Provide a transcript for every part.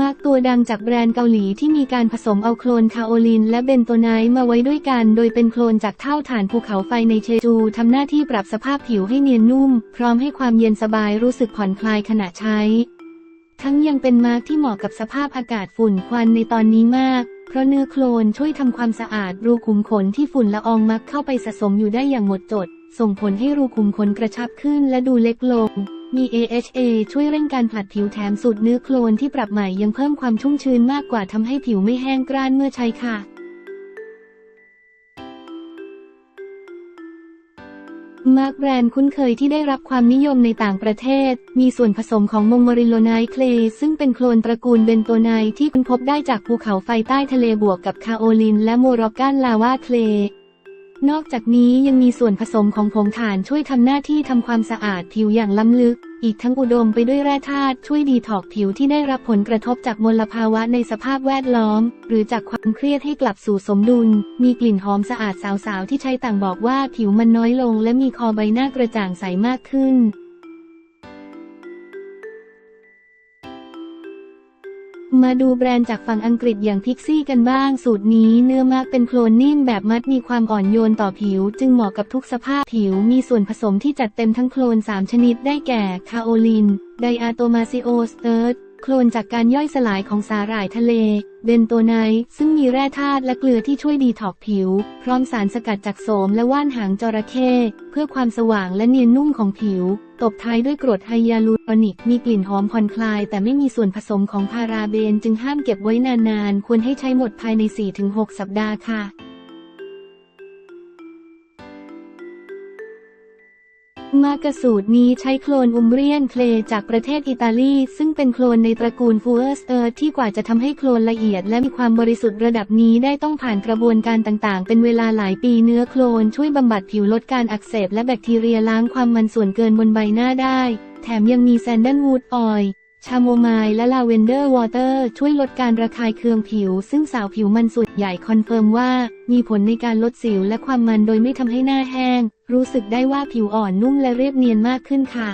มาร์กตัวดังจากแบรนด์เกาหลีที่มีการผสมเอาโคลนคาโอลิน และเบนโตไนท์มาไว้ด้วยกัน โดยเป็นโคลนจากเท่าฐานภูเขาไฟในเชจูทำหน้าที่ปรับสภาพผิวให้เนียนนุ่ม พร้อมให้ความเย็นสบายรู้สึกผ่อนคลายขณะใช้ ทั้งยังเป็นมาร์กที่เหมาะกับสภาพอากาศฝุ่นควันในตอนนี้มาก เพราะเนื้อโคลนช่วยทำความสะอาดรูขุมขนที่ฝุ่นละอองมักเข้าไปสะสมอยู่ได้อย่างหมดจด ส่งผลให้รูขุมขนกระชับขึ้นและดูเล็กลง มี AHA ช่วยเร่งการผลัดผิวแถมสูตรเนื้อโคลนที่ปรับใหม่ยังเพิ่มความชุ่มชื้นมากกว่าทำให้ผิวไม่แห้งกร้านเมื่อใช้ค่ะ มาร์กแบรนด์คุ้นเคยที่ได้รับความนิยมในต่างประเทศ มีส่วนผสมของมงมริโลไนท์เคลย์ซึ่งเป็นโคลนตระกูลเบนโตไนท์ที่ค้นพบได้จากภูเขาไฟใต้ทะเลบวกกับคาโอลิน และโมร็อกกันลาวาเคลย์ นอกจากนี้ยังมีส่วนผสมของผงถ่านช่วยทำหน้าที่ทำความสะอาดผิวอย่างล้ำลึก อีกทั้งอุดมไปด้วยแร่ธาตุช่วยดีถอกผิวที่ได้รับผลกระทบจากมลภาวะในสภาพแวดล้อม หรือจากความเครียดให้กลับสู่สมดุล มีกลิ่นหอมสะอาดสาวๆที่ใช้ต่างบอกว่าผิวมันน้อยลง และมีคอใบหน้ากระจ่างใสมากขึ้น มาดูแบรนด์จากฝั่งอังกฤษอย่างพิกซี่กันบ้าง สูตรนี้เนื้อมากเป็นโคลนนิ่มแบบมัดมีความอ่อนโยนต่อผิว จึงเหมาะกับทุกสภาพผิว มีส่วนผสมที่จัดเต็มทั้งโคลน 3 ชนิดได้แก่ คาโอลิน ไดอะโตมาซิโอสเตอร์โคลนจากการย่อยสลายของสาหร่ายทะเล เบนโตไนท์ซึ่งมีแร่ธาตุและเกลือที่ช่วยดีถอกผิว พร้อมสารสกัดจากโสมและว่านหางจระเข้เพื่อความสว่างและเนียนนุ่มของผิว ตบท้ายด้วยกรดไฮยาลูรอนิก มีกลิ่นหอมผ่อนคลาย แต่ไม่มีส่วนผสมของพาราเบน จึงห้ามเก็บไว้นานๆ ควรให้ใช้หมดภายใน 4-6 สัปดาห์ค่ะ มากระสูตรนี้ใช้โคลนอุมเรียนเคลจากประเทศอิตาลี ซึ่งเป็นโคลนในตระกูลฟูเออร์สเออร์ที่กว่าจะทำให้โคลนละเอียดและมีความบริสุทธิ์ระดับนี้ได้ต้องผ่านกระบวนการต่างๆ เป็นเวลาหลายปีเนื้อโคลนช่วยบำบัดผิวลดการอักเสบและแบคทีเรียล้างความมันส่วนเกินบนใบหน้าได้ แถมยังมีแซนเดิลวูดออยล์ ชาโมไมล์และลาเวนเดอร์วอเตอร์ช่วยลดการระคายเคืองผิว ซึ่งสาวผิวมันส่วนใหญ่คอนเฟิร์มว่า มีผลในการลดสิวและความมันโดยไม่ทำให้หน้าแห้ง รู้สึกได้ว่าผิวอ่อนนุ่มและเรียบเนียนมากขึ้นค่ะ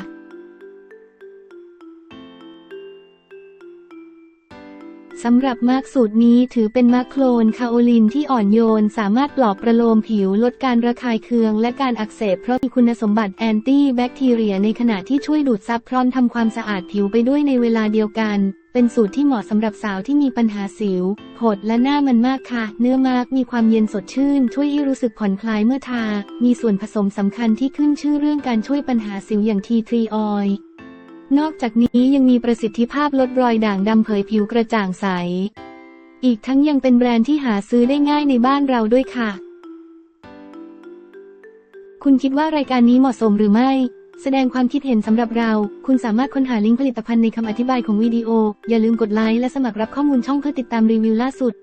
สำหรับมาร์กสูตรนี้ถือเป็นมาร์กโคลนคาโอลินที่อ่อนโยน สามารถปลอบประโลมผิว ลดการระคายเคือง และการอักเสบเพราะมีคุณสมบัติแอนตี้แบคทีเรียในขณะที่ช่วยดูดซับพร้อมทำความสะอาดผิวไปด้วยในเวลาเดียวกัน เป็นสูตรที่เหมาะสำหรับสาวที่มีปัญหาสิวผดและหน้ามันมากค่ะ เนื้อมาร์กมีความเย็นสดชื่น ช่วยให้รู้สึกผ่อนคลายเมื่อทา มีส่วนผสมสำคัญที่ขึ้นชื่อเรื่องการช่วยปัญหาสิวอย่างทีทรีออยล์ นอกจากนี้ยังมีประสิทธิภาพลดรอยด่างดำเผยผิวกระจ่างใส อีกทั้งยังเป็นแบรนด์ที่หาซื้อได้ง่ายในบ้านเราด้วยค่ะ คุณคิดว่ารายการนี้เหมาะสมหรือไม่ แสดงความคิดเห็นสำหรับเรา คุณสามารถค้นหาลิงก์ผลิตภัณฑ์ในคำอธิบายของวิดีโอ อย่าลืมกดไลค์และสมัครรับข้อมูลช่องเพื่อติดตามรีวิวล่าสุด